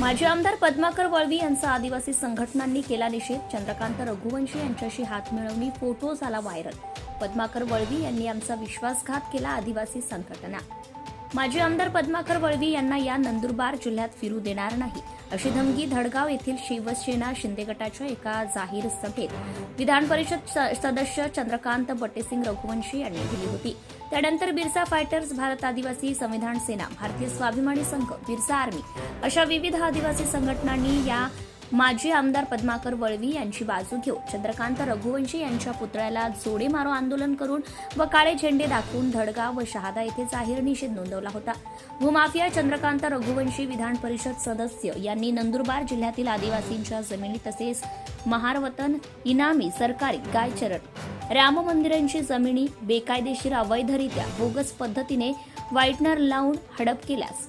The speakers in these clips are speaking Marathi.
माजी आमदार पद्माकर वळवी यांचा आदिवासी संघटनांनी केला निषेध. चंद्रकांत रघुवंशी यांच्याशी हात मिळवणी फोटो झाला व्हायरल. पद्माकर वळवी यांनी आमचा विश्वासघात केला आदिवासी संघटना. माजी आमदार पद्माकर वळवी यांना या नंदुरबार जिल्ह्यात फिरू देणार नाही. अशी धमकी धडगाव येथील शिवसेना शिंदे गटाच्या एका जाहीर सभेत विधान परिषद स- सदस्य चंद्रकांत बटेसिंग रघुवंशी यांनी दिली होती. त्यानंतर बिरसा फायटर्स भारत आदिवासी संविधान सेना भारतीय स्वाभिमानी संघ बिरसा आर्मी अशा विविध आदिवासी संघटनांनी या माजी आमदार पद्माकर वळवी यांची बाजू घेऊन चंद्रकांत रघुवंशी यांच्या पुतळ्याला जोडे मारो आंदोलन करून व काळे झेंडे दाखवून धडगाव व शहादा येथे जाहीर निषेध नोंदवला होता. भूमाफिया चंद्रकांत रघुवंशी विधान परिषद सदस्य यांनी नंदुरबार जिल्ह्यातील आदिवासींच्या जमिनी तसेच महारवतन इनामी सरकारी गायचरण राम मंदिरांची जमिनी बेकायदेशीर अवैधरित्या बोगस पद्धतीने व्हाईटनर लावून हडप केल्यास.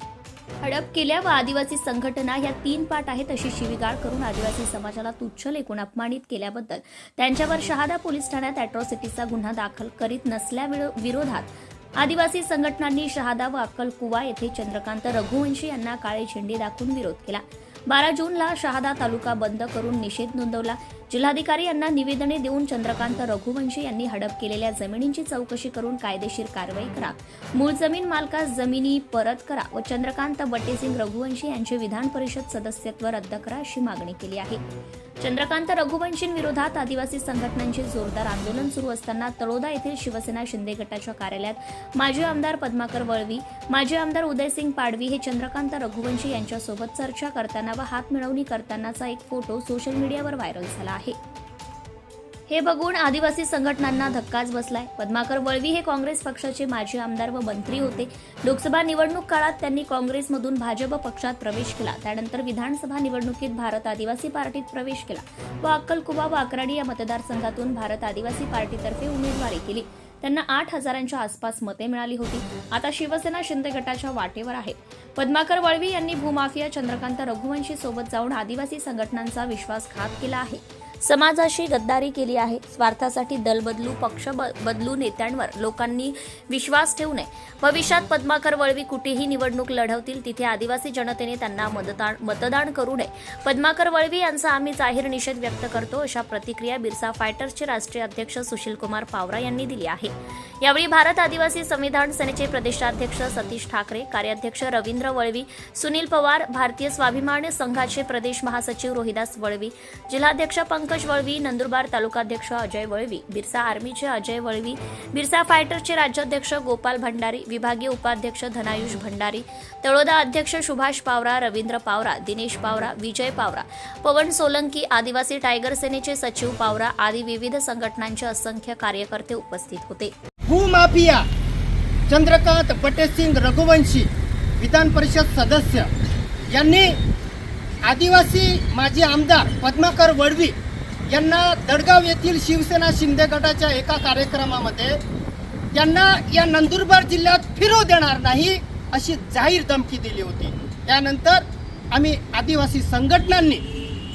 हडप केल्या व आदिवासी संघटना ह्या तीन पाठ आहेत अशी शिवीगाळ करून आदिवासी समाजाला तुच्छ लेखून अपमानित केल्याबद्दल. त्यांच्यावर शहादा पोलीस ठाण्यात अॅट्रॉसिटीचा गुन्हा दाखल करीत नसल्याविरोधात आदिवासी संघटनांनी शहादा व अक्कलकुवा येथे चंद्रकांत रघुवंशी यांना काळे झेंडे दाखवून विरोध केला. बारा जूनला शहादा तालुका बंद करून निषेध नोंदवला. जिल्हाधिकारी यांना निवेदने देऊन चंद्रकांत रघुवंशी यांनी हडप केलेल्या जमिनींची चौकशी करून कायदेशीर कारवाई करा. मूळ जमीन मालकास जमिनी परत करा व चंद्रकांत बटेसिंग रघुवंशी यांचे विधान परिषद सदस्यत्व रद्द करा अशी मागणी केली आहे. चंद्रकांत रघुवंशींविरोधात आदिवासी संघटनांचे जोरदार आंदोलन सुरू असताना तळोदा येथील शिवसेना शिंदे गटाच्या कार्यालयात माजी आमदार पद्माकर वळवी माजी आमदार उदयसिंग पाडवी हे चंद्रकांत रघुवंशी यांच्यासोबत चर्चा करताना व हात मिळवणी करतानाचा एक फोटो सोशल मीडियावर व्हायरल झाला आहे. हे बघून आदिवासी संघटनांना धक्काच बसलाय. पद्माकर वळवी हे काँग्रेस पक्षाचे माजी आमदार व मंत्री होते. लोकसभा निवडणूक काळात त्यांनी काँग्रेसमधून भाजप पक्षात प्रवेश केला. त्यानंतर विधानसभा निवडणुकीत भारत आदिवासी पार्टीत प्रवेश केला व अक्कलकुवा व अकराडी या मतदारसंघातून भारत आदिवासी पार्टीतर्फे उमेदवारी केली. त्यांना आठ हजारांच्या आसपास मते मिळाली होती. आता शिवसेना शिंदे गटाच्या वाटेवर आहे. पद्माकर वळवी यांनी भूमाफिया चंद्रकांत रघुवंशी सोबत जाऊन आदिवासी संघटनांचा विश्वासघात केला आहे. समाजाशी गद्दारी केली आहे. स्वार्थासाठी दल बदलू पक्ष ब- बदलू नेत्यांवर लोकांनी विश्वास ठेवू नये. भविष्यात पद्माकर वळवी कुठेही निवडणूक लढवतील तिथे आदिवासी जनतेने त्यांना मतदान मतदान करू नये. पद्माकर वळवी यांचा आम्ही जाहीर निषेध व्यक्त करतो अशा प्रतिक्रिया बिरसा फायटर्सचे राष्ट्रीय अध्यक्ष सुशील कुमार पावरा यांनी दिली आहे. यावेळी भारत आदिवासी संविधान सेनेचे प्रदेशाध्यक्ष सतीश ठाकरे कार्याध्यक्ष रवींद्र वळवी सुनील पवार भारतीय स्वाभिमान संघाचे प्रदेश महासचिव रोहिदास वळवी जिल्हाध्यक्ष पंकज वळवी नंदुरबार तालुकाध्यक्ष अजय वळवी बिरसा आर्मीचे अजय वळवी बिरसा फायटर्सचे राज्याध्यक्ष गोपाल भंडारी विभागीय उपाध्यक्ष धनायुष भंडारी तळोदा अध्यक्ष सुभाष पावरा रवींद्र पावरा दिनेश पावरा विजय पावरा पवन सोलंकी आदिवासी टायगर सेनेचे सचिव पावरा आदी विविध संघटनांचे असंख्य कार्यकर्ते उपस्थित होते. भूमाफिया चंद्रकांत पटेसिंग रघुवंशी विधान परिषद सदस्य. यांनी आदिवासी माजी आमदार पद्माकर वडवी यांना दडगाव येथील शिवसेना शिंदे गटाच्या एका कार्यक्रमामध्ये त्यांना या नंदुरबार जिल्ह्यात फिरू देणार नाही अशी जाहीर धमकी दिली होती. त्यानंतर आम्ही आदिवासी संघटनांनी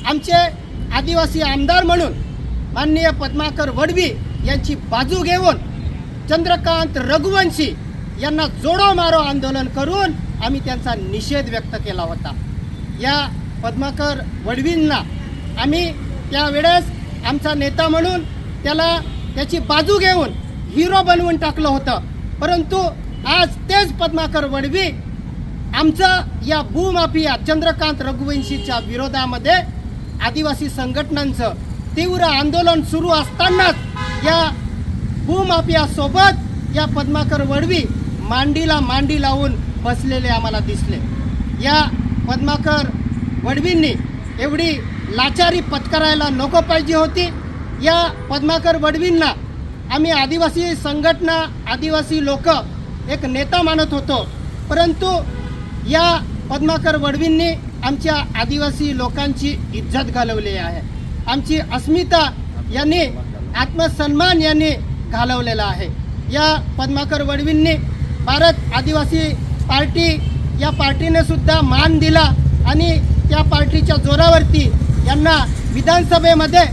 आमचे आदिवासी आमदार म्हणून माननीय पद्माकर वडवी यांची बाजू घेऊन चंद्रकांत रघुवंशी यांना जोडो मारो आंदोलन करून आम्ही त्यांचा निषेध व्यक्त केला होता. या पद्माकर वडवींना आम्ही त्यावेळेस आमचा नेता म्हणून त्याला त्याची बाजू घेऊन हिरो बनवून टाकलं होतं. परंतु आज तेच पद्माकर वडवी आमचं या भूमाफिया चंद्रकांत रघुवंशीच्या विरोधामध्ये आदिवासी संघटनांचं तीव्र आंदोलन सुरू असतानाच या भूमाफियासोबत या पद्माकर वडवी मांडीला मांडी लावून बसलेले आम्हाला दिसले. या पद्माकर वडवींनी एवढी लाचारी पत्करायला नको पाहिजे होती. या पद्माकर वडवींना आम्ही आदिवासी संघटना आदिवासी लोक एक नेता मानत होतो. परंतु या पद्माकर वडवींनी आमच्या आदिवासी लोकांची इज्जत घालवली आहे. आमची अस्मिता यांनी आत्मसन्मान यांनी घालवलेला आहे. या पद्माकर वडवींनी भारत आदिवासी पार्टी या पार्टीने सुद्धा मान दिला आणि त्या पार्टीच्या जोरावरती यांना विधानसभेमध्ये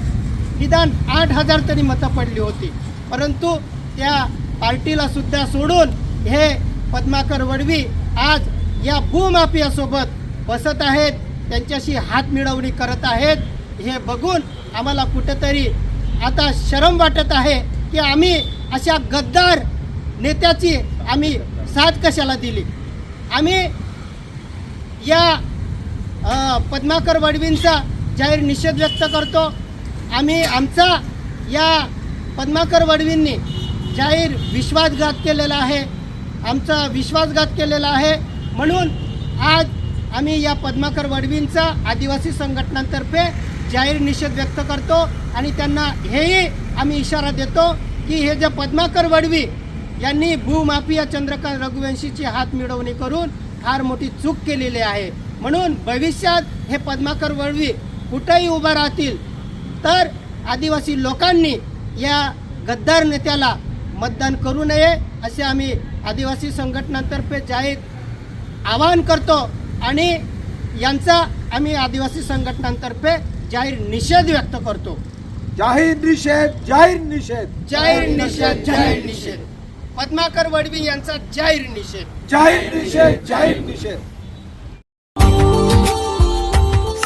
निदान आठ हजार तरी मतं पडली होती. परंतु त्या पार्टीला सुद्धा सोडून हे पद्माकर वडवी आज या भूमाफियासोबत बसत आहेत त्यांच्याशी हात मिळवणी करत आहेत. हे बघून आम्हाला कुठंतरी आता शरम वाटत आहे की आम्ही अशा गद्दार नेत्याची आम्ही साथ कशाला दिली? आम्ही या पद्माकर वडवींचा जाहीर निषेध व्यक्त करतो. आम्ही आमचा या पद्माकर वडवींनी जाहीर विश्वासघात केलेला आहे. आमचा विश्वासघात केलेला आहे. म्हणून आज आम्ही या पद्माकर वडवींचा आदिवासी संघटनांतर्फे जाहीर निषेध व्यक्त करतो आणि त्यांना हेही आम्ही इशारा देतो की हे जे पद्माकर वडवी यांनी भूमाफिया चंद्रकांत रघुवंशीची हात मिळवणी करून फार मोठी चूक केलेली आहे. म्हणून भविष्यात हे पद्माकर वळवी कुठंही उभं राहतील. तर आदिवासी लोकांनी या गद्दार नेत्याला मतदान करू नये असे आम्ही आदिवासी संघटनांतर्फे जाहीर आवाहन करतो आणि यांचा आम्ही आदिवासी संघटनांतर्फे जाहीर निषेध व्यक्त करतो. जाहीर निषेध जाहीर निषेध. जाहीर निषेध जाहीर निषेध. पद्माकर वडवी यांचा जाहीर निषेध. जाहीर निषेध जाहीर निषेध.